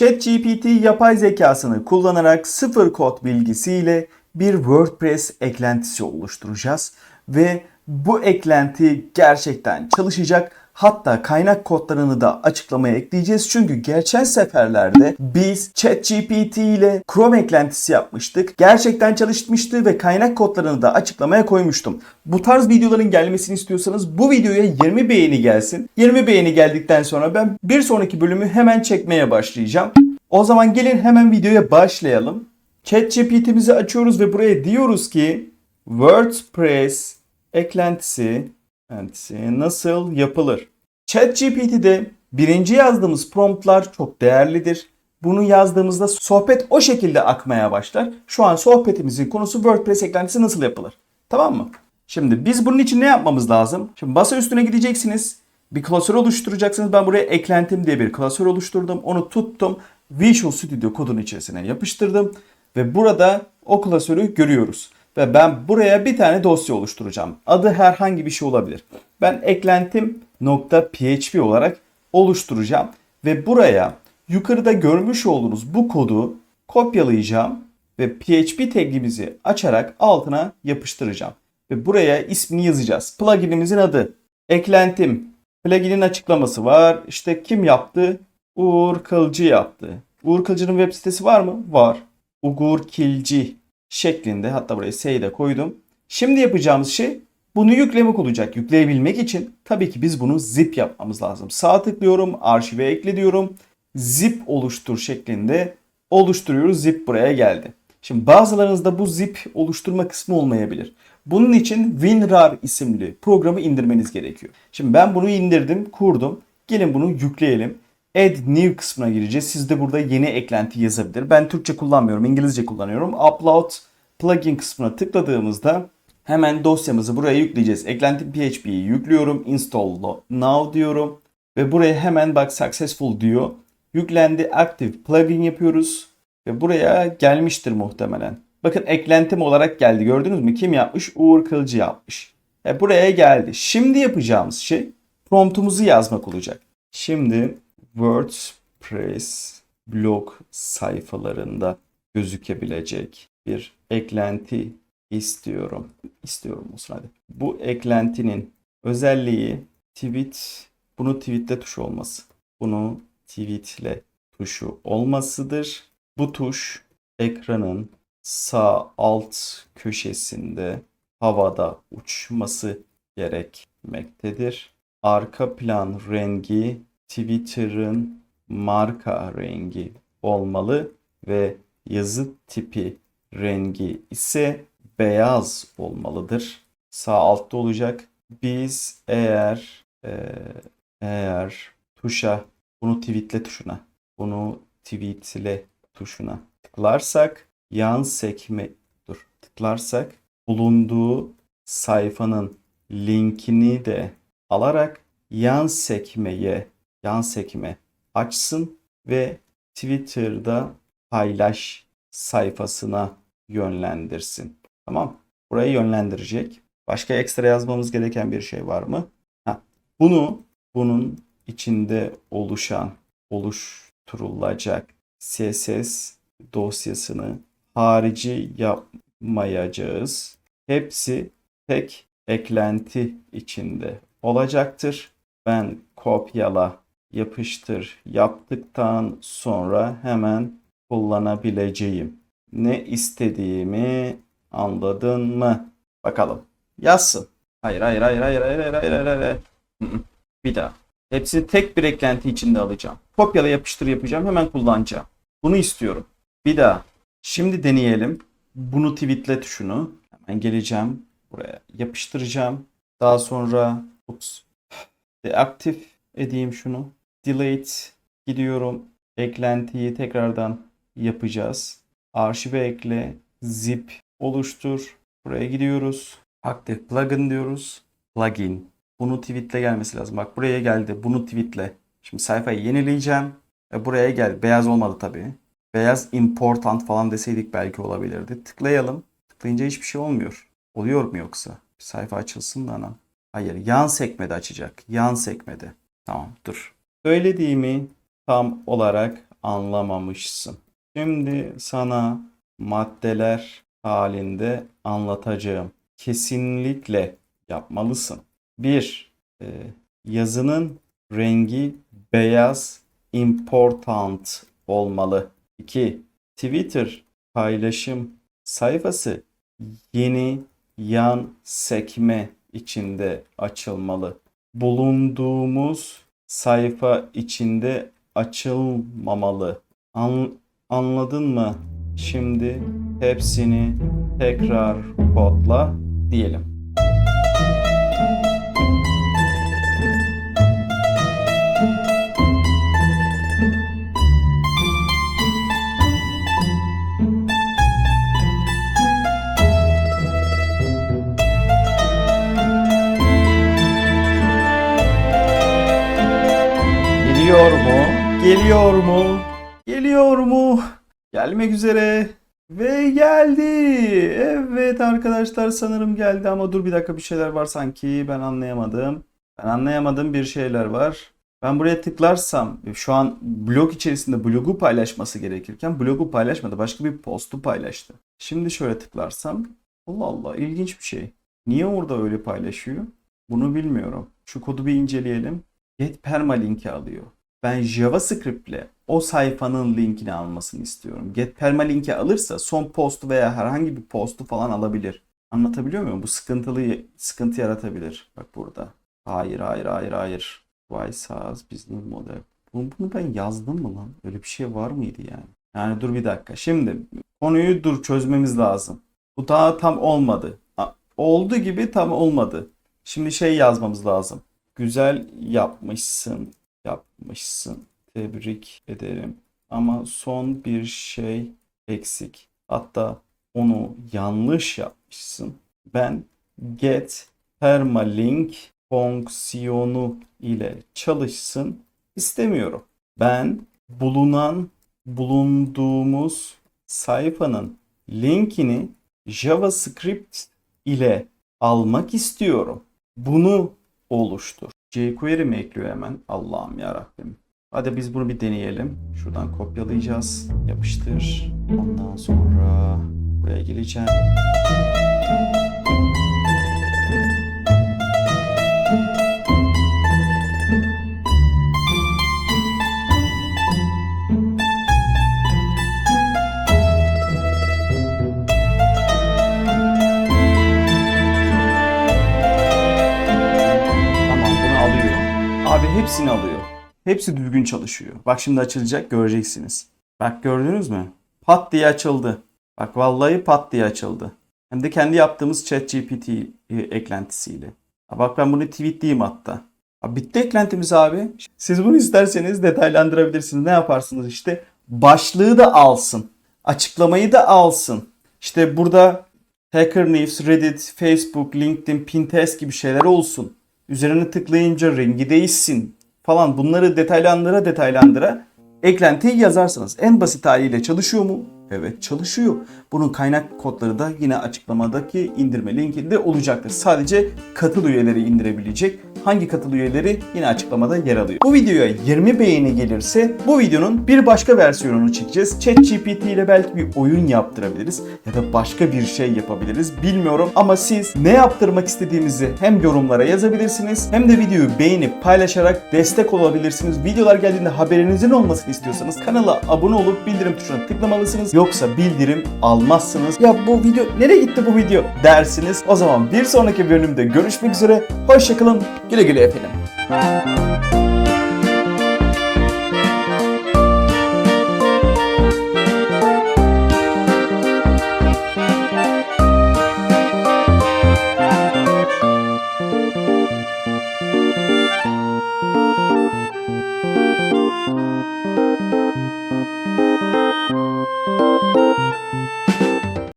ChatGPT yapay zekasını kullanarak sıfır kod bilgisiyle bir WordPress eklentisi oluşturacağız ve bu eklenti gerçekten çalışacak. Hatta kaynak kodlarını da açıklamaya ekleyeceğiz. Çünkü geçen seferlerde biz ChatGPT ile Chrome eklentisi yapmıştık. Gerçekten çalışmıştı ve kaynak kodlarını da açıklamaya koymuştum. Bu tarz videoların gelmesini istiyorsanız bu videoya 20 beğeni gelsin. 20 beğeni geldikten sonra ben bir sonraki bölümü hemen çekmeye başlayacağım. O zaman gelin hemen videoya başlayalım. ChatGPT'mizi açıyoruz ve buraya diyoruz ki WordPress eklentisi, eklentisi nasıl yapılır? ChatGPT'de birinci yazdığımız promptlar çok değerlidir. Bunu yazdığımızda sohbet o şekilde akmaya başlar. Şu an sohbetimizin konusu WordPress eklentisi nasıl yapılır? Tamam mı? Şimdi biz bunun için ne yapmamız lazım? Şimdi masa üstüne gideceksiniz. Bir klasör oluşturacaksınız. Ben buraya eklentim diye bir klasör oluşturdum. Onu tuttum. Visual Studio kodunun içerisine yapıştırdım. Ve burada o klasörü görüyoruz. Ve ben buraya bir tane dosya oluşturacağım. Adı herhangi bir şey olabilir. Ben eklentim.php olarak oluşturacağım. Ve buraya yukarıda görmüş olduğunuz bu kodu kopyalayacağım. Ve PHP tagimizi açarak altına yapıştıracağım. Ve buraya ismini yazacağız. Pluginimizin adı. Eklentim. Pluginin açıklaması var. İşte kim yaptı? Uğur Kılcı yaptı. Uğur Kılcı'nın web sitesi var mı? Var. Uğur Kilci şeklinde hatta buraya S'yi de koydum. Şimdi yapacağımız şey bunu yüklemek olacak. Yükleyebilmek için tabii ki biz bunu zip yapmamız lazım. Sağ tıklıyorum, arşive ekle diyorum. Zip oluştur şeklinde oluşturuyoruz. Zip buraya geldi. Şimdi bazılarınızda bu zip oluşturma kısmı olmayabilir. Bunun için WinRAR isimli programı indirmeniz gerekiyor. Şimdi ben bunu indirdim, kurdum. Gelin bunu yükleyelim. Add New kısmına gireceğiz. Siz de burada yeni eklenti yazabilir. Ben Türkçe kullanmıyorum, İngilizce kullanıyorum. Upload plugin kısmına tıkladığımızda hemen dosyamızı buraya yükleyeceğiz. Eklenti PHP'yi yüklüyorum. Install now diyorum. Ve buraya hemen bak successful diyor. Yüklendi active plugin yapıyoruz. Ve buraya gelmiştir muhtemelen. Bakın eklentim olarak geldi. Gördünüz mü? Kim yapmış? Uğur Kılcı yapmış. E buraya geldi. Şimdi yapacağımız şey promptumuzu yazmak olacak. Şimdi WordPress blog sayfalarında gözükebilecek bir eklenti istiyorum. İstiyorum olsun hadi. Bu eklentinin özelliği tweet, bunu tweetle tuşu olması. Bunu tweetle tuşu olmasıdır. Bu tuş ekranın sağ alt köşesinde havada uçması gerekmektedir. Arka plan rengi Twitter'ın marka rengi olmalı ve yazı tipi rengi ise beyaz olmalıdır. Sağ altta olacak. Biz eğer e, eğer tuşa bunu tweetle tuşuna bunu tweetle tuşuna tıklarsak yan sekme dur tıklarsak bulunduğu sayfanın linkini de alarak yan sekmeye yan sekme açsın ve Twitter'da paylaş sayfasına yönlendirsin. Tamam. Burayı yönlendirecek. Başka ekstra yazmamız gereken bir şey var mı? Ha, bunu bunun içinde oluşan oluşturulacak CSS dosyasını harici yapmayacağız. Hepsi tek eklenti içinde olacaktır. Ben kopyala yapıştır yaptıktan sonra hemen kullanabileceğim. Ne istediğimi anladın mı? Bakalım. Yazsın. Hayır hayır hayır hayır hayır hayır hayır hayır. hayır. Bir daha. Hepsini tek bir eklenti içinde alacağım. Kopyala yapıştır yapacağım. Hemen kullanacağım. Bunu istiyorum. Bir daha. Şimdi deneyelim. Bunu tweetle tuşunu. Hemen geleceğim. Buraya yapıştıracağım. Daha sonra ups, deaktif edeyim şunu. Delete gidiyorum. Eklentiyi tekrardan yapacağız. Arşive ekle. Zip oluştur. Buraya gidiyoruz. Active plugin diyoruz. Plugin. Bunu tweetle gelmesi lazım. Bak buraya geldi. Bunu tweetle. Şimdi sayfayı yenileyeceğim. E buraya gel. Beyaz olmadı tabii. Beyaz important falan deseydik belki olabilirdi. Tıklayalım. Tıklayınca hiçbir şey olmuyor. Oluyor mu yoksa? Bir sayfa açılsın da anam. Hayır. Yan sekmede açacak. Yan sekmede. Tamam dur. Söylediğimi tam olarak anlamamışsın. Şimdi sana maddeler halinde anlatacağım. Kesinlikle yapmalısın. 1. yazının rengi beyaz important olmalı. 2. Twitter paylaşım sayfası yeni yan sekme içinde açılmalı. Bulunduğumuz sayfa içinde açılmamalı. An- anladın mı? Şimdi hepsini tekrar kodla diyelim. Geliyor mu? Geliyor mu? Gelmek üzere. Ve geldi. Evet arkadaşlar sanırım geldi ama dur bir dakika bir şeyler var sanki ben anlayamadım. Ben anlayamadım bir şeyler var. Ben buraya tıklarsam şu an blog içerisinde blogu paylaşması gerekirken blogu paylaşmadı. Başka bir postu paylaştı. Şimdi şöyle tıklarsam Allah Allah ilginç bir şey. Niye orada öyle paylaşıyor? Bunu bilmiyorum. Şu kodu bir inceleyelim. Get permalink'i alıyor. Ben JavaScript ile o sayfanın linkini almasını istiyorum. Get permalink'i alırsa son postu veya herhangi bir postu falan alabilir. Anlatabiliyor muyum? Bu sıkıntılı sıkıntı yaratabilir. Bak burada. Hayır hayır hayır hayır. Wise has business model. Bunu, bunu ben yazdım mı lan? Öyle bir şey var mıydı yani? Yani dur bir dakika. Şimdi konuyu dur çözmemiz lazım. Bu daha tam olmadı. Oldu gibi tam olmadı. Şimdi şey yazmamız lazım. Güzel yapmışsın. Yapmışsın. Tebrik ederim. Ama son bir şey eksik. Hatta onu yanlış yapmışsın. Ben get permalink fonksiyonu ile çalışsın istemiyorum. Ben bulunan bulunduğumuz sayfanın linkini JavaScript ile almak istiyorum. Bunu oluştur. jQuery mi ekliyor hemen? Allah'ım ya. Hadi biz bunu bir deneyelim. Şuradan kopyalayacağız. Yapıştır. Ondan sonra buraya geleceğim. Hepsini alıyor. Hepsi düzgün çalışıyor. Bak şimdi açılacak göreceksiniz. Bak gördünüz mü? Pat diye açıldı. Bak vallahi pat diye açıldı. Hem de kendi yaptığımız ChatGPT e, eklentisiyle. Bak ben bunu tweetleyeyim hatta. Ha bitti eklentimiz abi. Siz bunu isterseniz detaylandırabilirsiniz. Ne yaparsınız işte? Başlığı da alsın. Açıklamayı da alsın. İşte burada Hacker News, Reddit, Facebook, LinkedIn, Pinterest gibi şeyler olsun. Üzerine tıklayınca rengi değişsin falan bunları detaylandıra detaylandıra eklentiyi yazarsınız. En basit haliyle çalışıyor mu? Evet çalışıyor. Bunun kaynak kodları da yine açıklamadaki indirme linkinde olacaktır. Sadece katıl üyeleri indirebilecek. Hangi katıl üyeleri yine açıklamada yer alıyor. Bu videoya 20 beğeni gelirse bu videonun bir başka versiyonunu çekeceğiz. ChatGPT ile belki bir oyun yaptırabiliriz ya da başka bir şey yapabiliriz bilmiyorum ama siz ne yaptırmak istediğimizi hem yorumlara yazabilirsiniz hem de videoyu beğenip paylaşarak destek olabilirsiniz. Videolar geldiğinde haberinizin olmasını istiyorsanız kanala abone olup bildirim tuşuna tıklamalısınız. Yoksa bildirim almazsınız. Ya bu video nereye gitti bu video dersiniz. O zaman bir sonraki bölümde görüşmek üzere. Hoşçakalın. Güle güle efendim.